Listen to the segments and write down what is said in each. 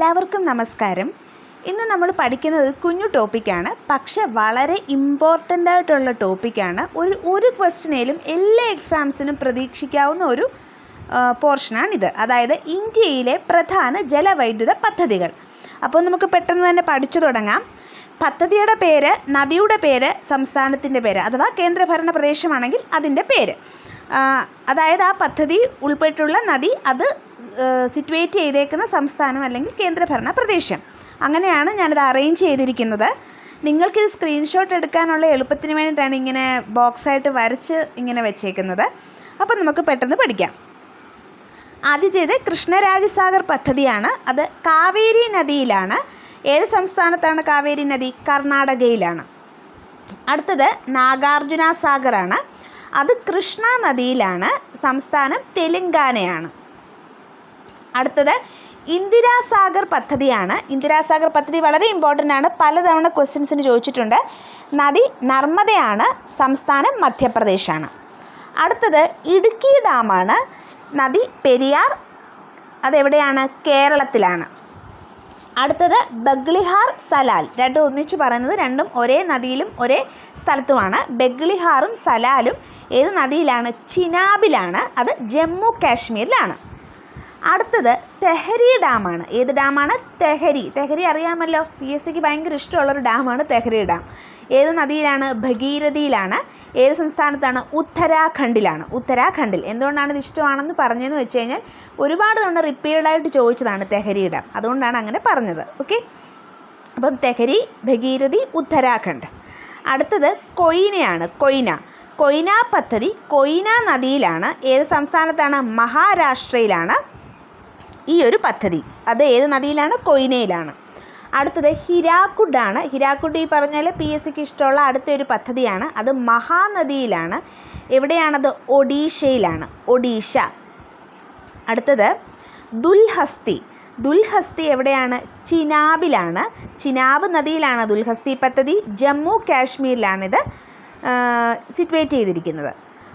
എല്ലാവർക്കും നമസ്കാരം. ഇന്ന് നമ്മൾ പഠിക്കുന്നത് കുഞ്ഞു ടോപ്പിക്കാണ് പക്ഷെ വളരെ ഇമ്പോർട്ടന്റ് ആയിട്ടുള്ള ടോപ്പിക്കാണ് ഒരു ഒരു ക്വസ്റ്റിനേലും എല്ലാ എക്സാംസിനും പ്രതീക്ഷിക്കാവുന്ന ഒരു പോർഷനാണിത് അതായത് ഇന്ത്യയിലെ പ്രധാന ജലവൈദ്യുത പദ്ധതികൾ. അപ്പോൾ നമുക്ക് പെട്ടെന്ന് തന്നെ പഠിച്ചു തുടങ്ങാം. പദ്ധതിയുടെ പേര് നദിയുടെ പേര് സംസ്ഥാനത്തിന്റെ പേര് അഥവാ കേന്ദ്രഭരണ പ്രദേശമാണെങ്കിൽ അതിന്റെ പേര്. അതായത് ആ പദ്ധതി ഉൾപ്പെട്ടുള്ള നദി അത് സിറ്റുവേറ്റ് ചെയ്തേക്കുന്ന സംസ്ഥാനം അല്ലെങ്കിൽ കേന്ദ്രഭരണ പ്രദേശം. അങ്ങനെയാണ് ഞാനിത് അറേഞ്ച് ചെയ്തിരിക്കുന്നത്. നിങ്ങൾക്കിത് സ്ക്രീൻഷോട്ട് എടുക്കാനുള്ള എളുപ്പത്തിന് വേണ്ടിയിട്ടാണ് ഇങ്ങനെ ബോക്സായിട്ട് വരച്ച് ഇങ്ങനെ വെച്ചേക്കുന്നത്. അപ്പം നമുക്ക് പെട്ടെന്ന് പഠിക്കാം. ആദ്യത്തേത് കൃഷ്ണരാജസാഗർ പദ്ധതിയാണ്. അത് കാവേരി നദിയിലാണ്. ഏത് സംസ്ഥാനത്താണ് കാവേരി നദി? കർണാടകയിലാണ്. അടുത്തത് നാഗാർജുന സാഗറാണ്. അത് കൃഷ്ണ നദിയിലാണ്. സംസ്ഥാനം തെലുങ്കാനയാണ്. അടുത്തത് ഇന്ദിരാസാഗർ പദ്ധതിയാണ്. ഇന്ദിരാസാഗർ പദ്ധതി വളരെ ഇമ്പോർട്ടന്റ് ആണ്. പലതവണ ക്വസ്റ്റ്യൻസിന് ചോദിച്ചിട്ടുണ്ട്. നദി നർമ്മദയാണ്. സംസ്ഥാനം മധ്യപ്രദേശാണ്. അടുത്തത് ഇടുക്കി ഡാമാണ്. നദി പെരിയാർ അതെവിടെയാണ്? കേരളത്തിലാണ്. അടുത്തത് ബഗ്ലിഹാർ സലാൽ. രണ്ടും ഒന്നിച്ച് പറയുന്നത് രണ്ടും ഒരേ നദിയിലും ഒരേ സ്ഥലത്തുമാണ്. ബഗ്ലിഹാറും സലാലും ഏത് നദിയിലാണ്? ചിനാബിലാണ്. അത് ജമ്മു കാശ്മീരിലാണ്. അടുത്തത് തെഹരി ഡാമാണ്. ഏത് ഡാമാണ്? തെഹരി. തെഹരി അറിയാമല്ലോ. പി എസ് സിക്ക് ഭയങ്കര ഇഷ്ടമുള്ളൊരു ഡാമാണ് തെഹരി ഡാം. ഏത് നദിയിലാണ്? ഭഗീരഥിയിലാണ്. ഏത് സംസ്ഥാനത്താണ്? ഉത്തരാഖണ്ഡിലാണ്. ഉത്തരാഖണ്ഡിൽ. എന്തുകൊണ്ടാണ് ഇത് ഇഷ്ടമാണെന്ന് പറഞ്ഞതെന്ന് വെച്ച് കഴിഞ്ഞാൽ ഒരുപാട് തവണ റിപ്പീറ്റഡായിട്ട് ചോദിച്ചതാണ് തെഹരി ഡാം. അതുകൊണ്ടാണ് അങ്ങനെ പറഞ്ഞത്. ഓക്കെ അപ്പം തെഹരി ഭഗീരഥി ഉത്തരാഖണ്ഡ്. അടുത്തത് കൊയിനയാണ്. കൊയ്ന. കൊയ്ന പദ്ധതി കൊയ്ന നദിയിലാണ്. ഏത് സംസ്ഥാനത്താണ്? മഹാരാഷ്ട്രയിലാണ്. ഈ ഒരു പദ്ധതി. അത് ഏത് നദിയിലാണ്? കൊയ്നയിലാണ്. അടുത്തത് ഹിരാക്കുഡാണ്. ഹിരാക്കുഡ് ഈ പറഞ്ഞാൽ പി എസ് സിക്ക് ഇഷ്ടമുള്ള അടുത്തൊരു പദ്ധതിയാണ്. അത് മഹാനദിയിലാണ്. എവിടെയാണത്? ഒഡീഷയിലാണ്. ഒഡീഷ. അടുത്തത് ദുൽഹസ്തി. ദുൽഹസ്തി എവിടെയാണ്? ചിനാബിലാണ്. ചിനാബ് നദിയിലാണ് ദുൽഹസ്തി പദ്ധതി. ജമ്മു കാശ്മീരിലാണിത് സിറ്റുവേറ്റ് ചെയ്തിരിക്കുന്നത്.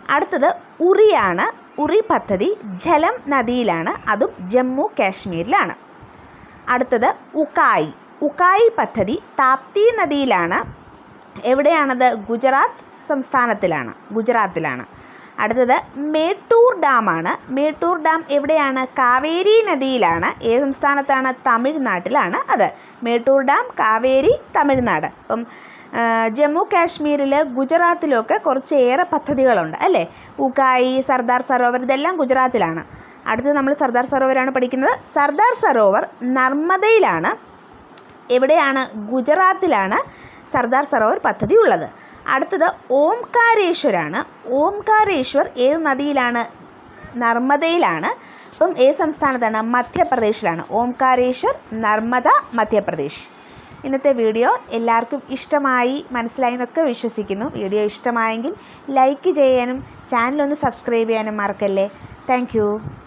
അടുത്തത് ഉറിയാണ്. ഉറി പദ്ധതി ജലം നദിയിലാണ് അതും ജമ്മു കാശ്മീരിലാണ്. അടുത്തത് ഉകായി. ഉകായി പദ്ധതി താപ്തി നദിയിലാണ്. എവിടെയാണത്? ഗുജറാത്ത് സംസ്ഥാനത്തിലാണ് ഗുജറാത്തിലാണ്. അടുത്തത് മേട്ടൂർ ഡാമാണ്. മേട്ടൂർ ഡാം എവിടെയാണ്? കാവേരി നദിയിലാണ്. ഏത് സംസ്ഥാനത്താണ്? തമിഴ്നാട്ടിലാണ് അത്. മേട്ടൂർ ഡാം കാവേരി തമിഴ്നാട്. അപ്പം ജമ്മു കാശ്മീരിൽ ഗുജറാത്തിലൊക്കെ കുറച്ചേറെ പദ്ധതികളുണ്ട് അല്ലേ? ഉക്കായി സർദാർ സരോവർ ഇതെല്ലാം ഗുജറാത്തിലാണ്. അടുത്തത് നമ്മൾ സർദാർ സരോവരാണ് പഠിക്കുന്നത്. സർദാർ സരോവർ നർമ്മദയിലാണ്. എവിടെയാണ്? ഗുജറാത്തിലാണ് സർദാർ സരോവർ പദ്ധതി ഉള്ളത് അടുത്തത് ഓംകാരേശ്വരാണ്. ഓംകാരേശ്വർ ഏത് നദിയിലാണ്? നർമ്മദയിലാണ്. അപ്പം ഏത് സംസ്ഥാനത്താണ്? മധ്യപ്രദേശിലാണ്. ഓംകാരേശ്വർ നർമ്മദ മധ്യപ്രദേശ്. ഇന്നത്തെ വീഡിയോ എല്ലാവർക്കും ഇഷ്ടമായി മനസ്സിലായി എന്നൊക്കെ വിശ്വസിക്കുന്നു. വീഡിയോ ഇഷ്ടമായെങ്കിൽ ലൈക്ക് ചെയ്യാനും ചാനലൊന്ന് സബ്സ്ക്രൈബ് ചെയ്യാനും മറക്കല്ലേ. താങ്ക്